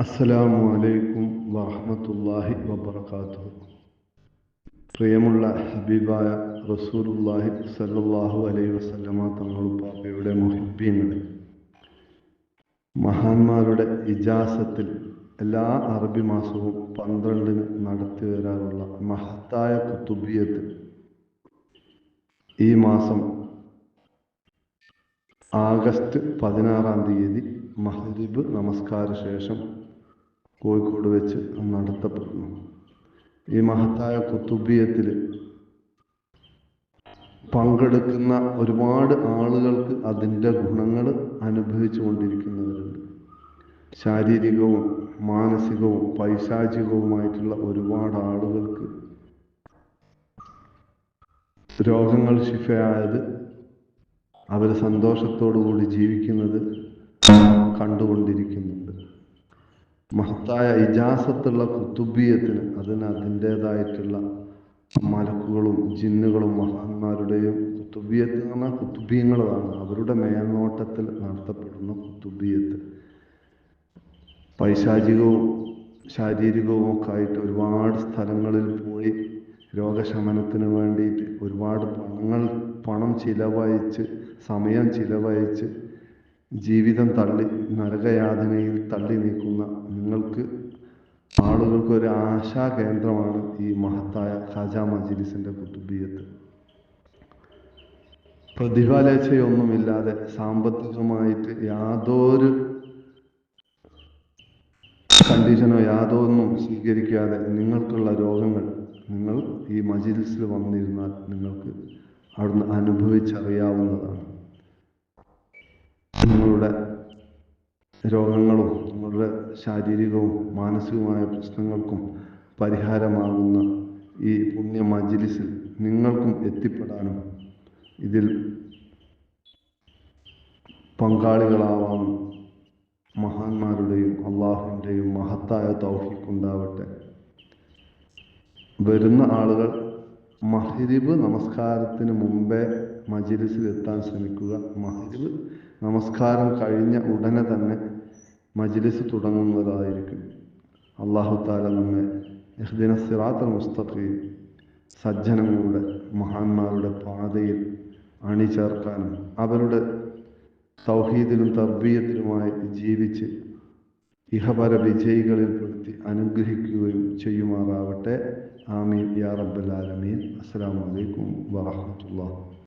അസ്സലാമു അലൈക്കും വറഹ്മത്തുള്ളാഹി വബറകാതുഹു. പ്രിയമുള്ള ഹബീബായ റസൂലുള്ളാഹി സ്വല്ലല്ലാഹു അലൈഹി വസല്ലമ തങ്ങളും പാപ്പയുടെ മുഹിബ്ബീങ്ങളെ മഹാന്മാരുടെ ഇജാസത്തിൽ എല്ലാ അറബി മാസവും പന്ത്രണ്ടിന് നടത്തി വരാറുള്ള മഹത്തായ കുത്തുബിയത്ത് ഈ മാസം ആഗസ്റ്റ് പതിനാറാം തീയതി മഹരിബ് നമസ്കാര ശേഷം കോഴിക്കോട് വെച്ച് നടത്തപ്പെടുന്നു. ഈ മഹത്തായ കുത്തുബിയത്തിൽ പങ്കെടുക്കുന്ന ഒരുപാട് ആളുകൾക്ക് അതിന്റെ ഗുണങ്ങൾ അനുഭവിച്ചു കൊണ്ടിരിക്കുന്നവരുണ്ട്. ശാരീരികവും മാനസികവും പൈശാചികവുമായിട്ടുള്ള ഒരുപാട് ആളുകൾക്ക് രോഗങ്ങൾ ശിഫയായത് അവർ സന്തോഷത്തോടു കൂടി ജീവിക്കുന്നത് കണ്ടുകൊണ്ടിരിക്കുന്നുണ്ട്. മഹത്തായ ഇജാസത്തുള്ള കുത്തുബീയത്തിന് അതിന് അതിന്റേതായിട്ടുള്ള മലക്കുകളും ജിന്നുകളും മഹാന്മാരുടെയും കുത്തുബിയത്ത് എന്ന് പറഞ്ഞാൽ കുത്തുബീയങ്ങളാണ് അവരുടെ മേൽനോട്ടത്തിൽ നടത്തപ്പെടുന്ന കുത്തുബിയത്ത്. പൈശാചികവും ശാരീരികവും ഒക്കെ ആയിട്ട് ഒരുപാട് സ്ഥലങ്ങളിൽ പോയി രോഗശമനത്തിന് വേണ്ടിയിട്ട് ഒരുപാട് പണങ്ങൾ പണം ചിലവഴിച്ച് സമയം ചിലവഴിച്ച് ജീവിതം തള്ളി നരകയാതനയിൽ തള്ളി നീക്കുന്ന നിങ്ങൾക്ക് ആളുകൾക്ക് ഒരു ആശാ കേന്ദ്രമാണ് ഈ മഹത്തായ ഖാജ മജിലിസിന്റെ കുത്തുബീയത്ത് പ്രതിഫലേച്ഛയൊന്നുമില്ലാതെ സാമ്പത്തികമായിട്ട് യാതൊരു കണ്ടീഷനോ യാതൊന്നും സ്വീകരിക്കാതെ നിങ്ങൾക്കുള്ള രോഗങ്ങൾ നിങ്ങൾ ഈ മജിലിസിൽ വന്നിരുന്നാൽ നിങ്ങൾക്ക് അവിടുന്ന് അനുഭവിച്ചറിയാവുന്നതാണ്. നിങ്ങളുടെ രോഗങ്ങളും നിങ്ങളുടെ ശാരീരികവും മാനസികവുമായ പ്രശ്നങ്ങൾക്കും പരിഹാരമാകുന്ന ഈ പുണ്യ മജിലിസിൽ നിങ്ങൾക്കും എത്തിപ്പെടാനും ഇതിൽ പങ്കാളികളാവാനും മഹാന്മാരുടെയും അള്ളാഹുവിന്റെയും മഹത്തായ തൗഫീഖ് ഉണ്ടാവട്ടെ. വരുന്ന ആളുകൾ മഹരിബ് നമസ്കാരത്തിന് മുമ്പേ മജിലിസിൽ എത്താൻ ശ്രമിക്കുക. മഹരിബ് നമസ്കാരം കഴിഞ്ഞ ഉടനെ തന്നെ മജ്ലിസ് തുടങ്ങുന്നതായിരിക്കും. അള്ളാഹു താല നമ്മെ ഇഹ്ദിന സിറാത്ത മുസ്തഖീം സജ്ജനങ്ങളുടെ മഹാന്മാരുടെ പാതയിൽ അണിചേർക്കാനും അവരുടെ സൗഹീദിലും തർബീയത്തിലുമായി ജീവിച്ച് ഇഹപര വിജയികളിൽ പെടുത്തി അനുഗ്രഹിക്കുകയും ചെയ്യുമാറാവട്ടെ. ആമീൻ. യാ റബ്ബൽ ആലമീൻ. അസ്സലാമു അലൈക്കും വറഹ്മത്തുള്ളാഹി.